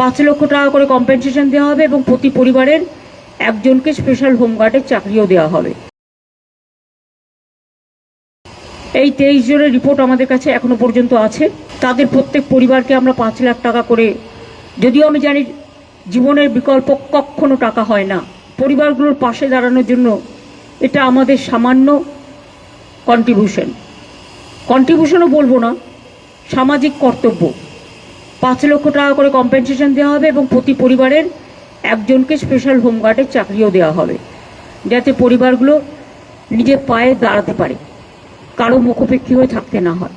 পাঁচ লক্ষ টাকা করে কম্পেনসেশন দেওয়া হবে এবং প্রতি পরিবারের একজনকে স্পেশাল হোমগার্ডের চাকরিও দেওয়া হবে। এই তেইশ জনের রিপোর্ট আমাদের কাছে এখনও পর্যন্ত আছে। তাদের প্রত্যেক পরিবারকে আমরা পাঁচ লাখ টাকা করে, যদিও আমি জানি জীবনের বিকল্প কখনো টাকা হয় না। পরিবারগুলোর পাশে দাঁড়ানোর জন্য এটা আমাদের সামান্য কন্ট্রিবিউশন কন্ট্রিবিউশনও বলব না, সামাজিক কর্তব্য। পাঁচ লক্ষ টাকা করে কম্পেনসেশন দেওয়া হবে এবং প্রতি পরিবারের একজনকে স্পেশাল হোমগার্ডের চাকরিও দেওয়া হবে, যাতে পরিবারগুলো নিজের পায়ে দাঁড়াতে পারে, কারও মুখোপেক্ষী হয়ে থাকতে না হয়।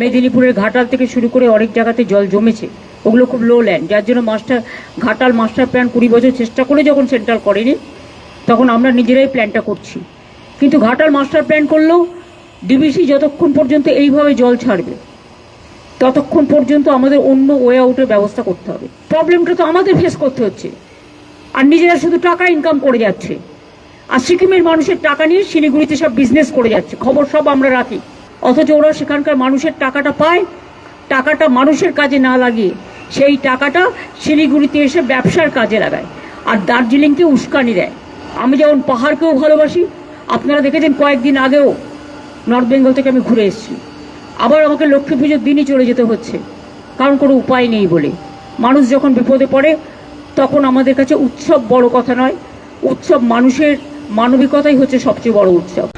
মেদিনীপুরের ঘাটাল থেকে শুরু করে অনেক জায়গাতে জল জমেছে, ওগুলো খুব লো ল্যান্ড যার জন্য মাস্টার, ঘাটাল মাস্টার প্ল্যান কুড়ি বছর চেষ্টা করে যখন সেন্ট্রাল করেনি, তখন আমরা নিজেরাই প্ল্যানটা করছি। কিন্তু ঘাটাল মাস্টার প্ল্যান করলেও ডিবিসি যতক্ষণ পর্যন্ত এইভাবে জল ছাড়বে ততক্ষণ পর্যন্ত আমাদের অন্য ওয়ে আউটের ব্যবস্থা করতে হবে। প্রবলেমটা তো আমাদের ফেস করতে হচ্ছে। আর নিজেরা শুধু টাকা ইনকাম করে যাচ্ছে। আর সিকিমের মানুষের টাকা নিয়ে শিলিগুড়িতে সব বিজনেস করে যাচ্ছে। খবর সব আমরা রাখি। অথচ ওরা সেখানকার মানুষের টাকাটা পায়, টাকাটা মানুষের কাজে না লাগিয়ে। সেই টাকাটা শিলিগুড়িতে এসে ব্যবসার কাজে লাগায়। আর দার্জিলিংকে উস্কানি দেয়। আমি যেমন পাহাড়কেও ভালোবাসি, আপনারা দেখেছেন কয়েকদিন আগেও নর্থ বেঙ্গল থেকে আমি ঘুরে এসেছি। আবার আমাকে লক্ষ্মী পুজোর দিনই চলে যেতে হচ্ছে। কারণ কোনো উপায় নেই বলে। মানুষ যখন বিপদে পড়ে, তখন আমাদের কাছে উৎসব বড় কথা নয়। উৎসব মানুষের মানবিকতাই হচ্ছে সবচেয়ে বড় উৎসব।